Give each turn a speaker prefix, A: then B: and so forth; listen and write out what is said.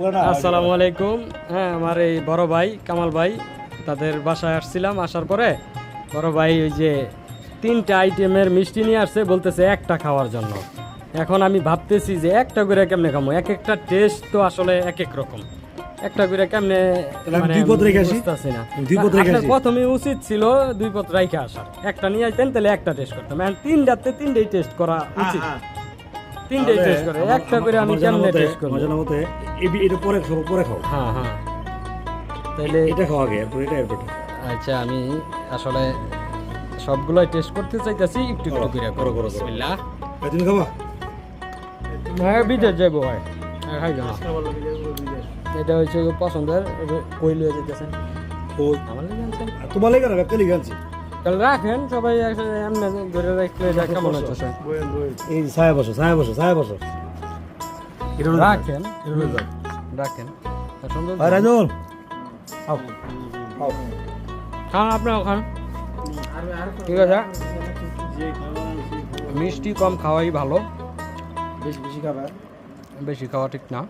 A: আসসালামু আলাইকুম। হ্যাঁ আমার এই বড় ভাই কামাল ভাই তাদের বাসায় আসছিলাম আসার পরে বড় ভাই ওই যে তিনটা আইটেমের মিষ্টি নিয়ে আসছে বলতেছে একটা খাওয়ার জন্য। এখন আমি ভাবতেছি যে একটা করে কেমনে খামো এক একটা টেস্ট তো আসলে এক এক রকম। একটা করে কেমনে মানে? প্রথমে উচিত ছিল দুই পথ রাইখে আসার। একটা নিয়ে আসতেন তাহলে একটা টেস্ট করতাম। এখন তিনটাতে তিনটেই টেস্ট করা উচিত। তিনটেই টেস্ট করে একটা করে আমি কেমনে টেস্ট করব?
B: আমার মতে এ- এটা পরে খাব পরে খাও
A: হ্যাঁ হ্যাঁ। তাহলে
B: এটা খাওয়া আগে এরপর এটা এরপর
A: আচ্ছা আমি আসলে সবগুলোই টেস্ট করতে চাইতেছি একটু একটু
B: করো,
A: করে
B: করো।
A: বিসমিল্লাহ।
B: ভাই, তুমি খাবা?
A: হ্যাঁ বিদেশ যাব ভাই। হ্যাঁ, খাই যাব এটা হচ্ছে পছন্দের কই লিয়ে যেতেছেন
B: ও
A: আমার লেগে আনছেন?
B: তোমার লেগে না ব্যক্তি লেগে আনছি।
A: তাহলে রাখেন সবাই একসাথে এমনি ধরে রাখলে এটা কেমন হচ্ছে?
B: এই ছায়া বসো ছায়া বসো ছায়া বসো।
A: রাখেন। রাখেন।
B: রাজল।
A: খান আপনিও খান। ঠিক আছে? মিষ্টি কম খাওয়াই ভালো।
B: বেশি বেশি খাবা
A: বেশি খাওয়া ঠিক না।